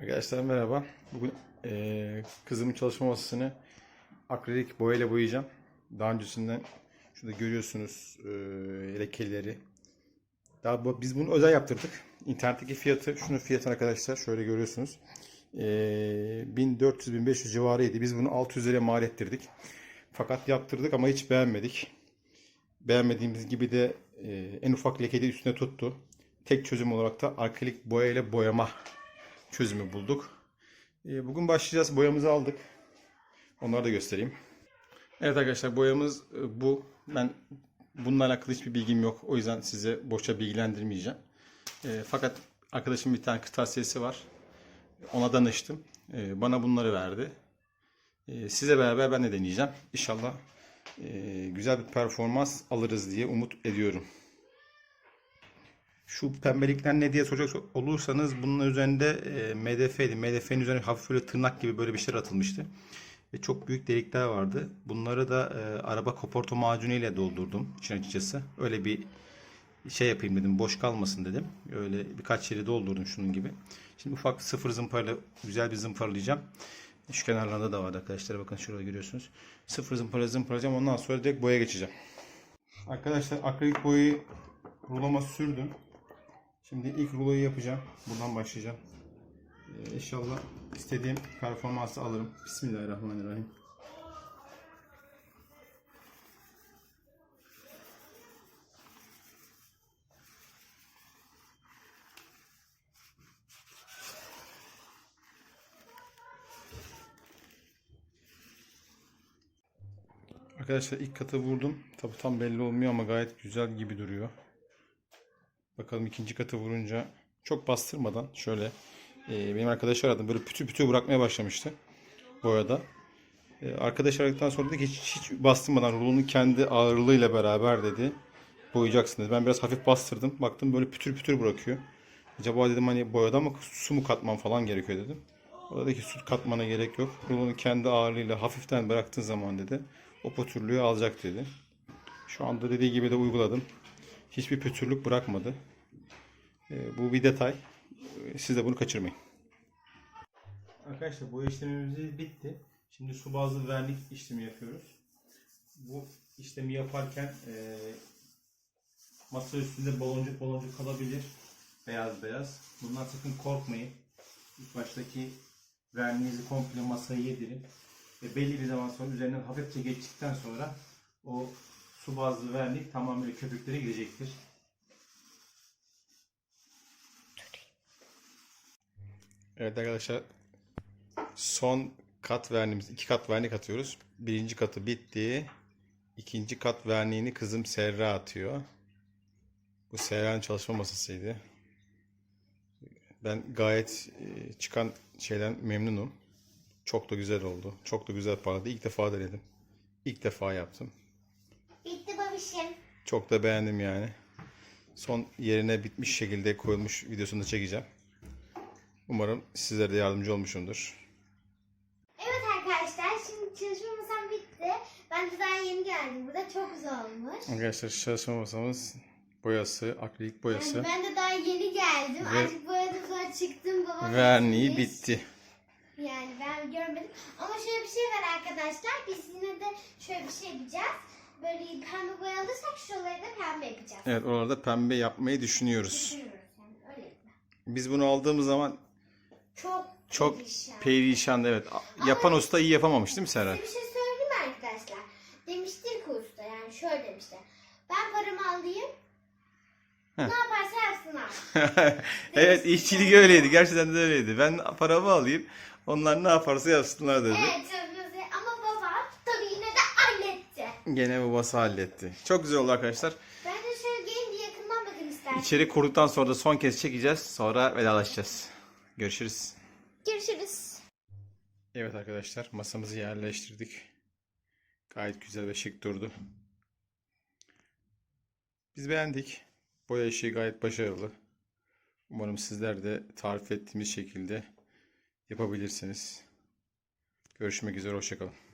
Arkadaşlar merhaba. Bugün eee, kızımın çalışma masasını akrilik boyayla boyayacağım. Daha öncesinden şurada görüyorsunuz eee lekeleri. Daha bu, biz bunu özel yaptırdık. İnternetteki fiyatı, şunun fiyatı arkadaşlar şöyle görüyorsunuz. Eee 1400-1500 civarıydı. Biz bunu 600 liraya mal ettirdik. Fakat yaptırdık ama hiç beğenmedik. Beğenmediğimiz gibi de eee, en ufak leke de üstüne tuttu. Tek çözüm olarak da akrilik boyayla boyama çözümü bulduk. Ee, Bugün başlayacağız. Boyamızı aldık. Onları da göstereyim. Evet arkadaşlar boyamız e, bu. Ben bununla alakalı hiçbir bilgim yok. O yüzden size boşa bilgilendirmeyeceğim. E, Fakat arkadaşım bir tane kırtasiyesi var. Ona danıştım. E, Bana bunları verdi. Size beraber ben de deneyeceğim. İnşallah e, güzel bir performans alırız diye umut ediyorum. Şu pembelikler ne diye soracak olursanız bunun üzerinde e, MDF'ydi. MDF'nin üzerine hafif böyle tırnak gibi böyle bir şey atılmıştı. Ve çok büyük delikler vardı. Bunları da e, araba kaporta macunu ile doldurdum için açıkçası. Öyle bir şey yapayım dedim. Boş kalmasın dedim. Öyle birkaç yeri doldurdum şunun gibi. Şimdi ufak sıfır zımparayla güzel bir zımparalayacağım. Şu kenarlarında da var arkadaşlar. Bakın şurada görüyorsunuz. Sıfır zımpara zımparalayacağım. Ondan sonra direkt boya geçeceğim. Arkadaşlar akrilik boyayı rulama sürdüm. Şimdi ilk ruloyu yapacağım. Buradan başlayacağım. Ee, inşallah istediğim performansı alırım. Bismillahirrahmanirrahim. Arkadaşlar ilk katı vurdum. Tabi tam belli olmuyor ama gayet güzel gibi duruyor. Bakalım ikinci katı vurunca çok bastırmadan şöyle e, benim arkadaş aradım böyle pütü pütü bırakmaya başlamıştı boyada. E, arkadaş aradıktan sonra dedi ki hiç, hiç bastırmadan rulonun kendi ağırlığıyla beraber dedi boyayacaksınız. Ben biraz hafif bastırdım. Baktım böyle pütür pütür bırakıyor. Acaba dedim hani boyada mı su mu katman falan gerekiyor dedim. O dedi ki su katmana gerek yok. Rulonun kendi ağırlığıyla hafiften bıraktığın zaman dedi o pütürlüğü alacak dedi. Şu anda dediği gibi de uyguladım. Hiçbir pütürlük bırakmadı. Ee, bu bir detay. Ee, Siz de bunu kaçırmayın. Arkadaşlar bu işlemimiz bitti. Şimdi su bazlı vernik işlemi yapıyoruz. Bu işlemi yaparken e, masa üstünde baloncuk baloncuk kalabilir. Beyaz beyaz. Bundan sakın korkmayın. İlk baştaki verniğinizi komple masaya yedirin. Ve belli bir zaman sonra üzerinden hafifçe geçtikten sonra o su bazlı vernik tamamıyla köpüklere gidecektir. Evet arkadaşlar son kat verniğimiz iki kat vernik atıyoruz. Birinci katı bitti. İkinci kat verniğini kızım Serra atıyor. Bu Serra'nın çalışma masasıydı. Ben gayet e, çıkan şeyden memnunum. Çok da güzel oldu. Çok da güzel parladı. İlk defa denedim. İlk defa yaptım. Bitti babişim. Çok da beğendim yani. Son yerine bitmiş şekilde koyulmuş videosunu da çekeceğim. Umarım sizlere de yardımcı olmuşumdur. Evet arkadaşlar şimdi çalışma masam bitti. Ben de daha yeni geldim. Burada çok güzel olmuş. Arkadaşlar çalışma masamız boyası, akrilik boyası. Yani ben de daha yeni geldim. Ve- Artık boyadım sonra çıktım. Babam Verniği bitti. Yani ben görmedim. Ama şöyle bir şey var arkadaşlar. Biz yine de şöyle bir şey yapacağız. Böyle pembe boya alırsak şuraları da pembe yapacağız. Evet oralarda pembe yapmayı düşünüyoruz. Düşünüyoruz yani öyle. Biz bunu aldığımız zaman Çok çok perişan. perişandı evet. Yapan usta iyi yapamamış değil mi Serra? Size bir şey söyleyeyim mi arkadaşlar? Demiştir ki usta yani şöyle demişti. Ben paramı alayım. Ne yaparsa yapsınlar. evet işçilik öyleydi. Gerçekten de öyleydi. Ben paramı alayım. Onlar ne yaparsa yapsınlar dedi. evet tabii tabii. ama baba tabii yine de halletti. Gene babası halletti. Çok güzel oldu arkadaşlar. Ben de şöyle gelin bir yakından bakın istersen. İçeri kurduktan sonra da son kez çekeceğiz. Sonra vedalaşacağız. Görüşürüz. Görüşürüz. Evet arkadaşlar masamızı yerleştirdik. Gayet güzel ve şık durdu. Biz beğendik. Boya işi gayet başarılı. Umarım sizler de tarif ettiğimiz şekilde yapabilirsiniz. Görüşmek üzere, hoşçakalın.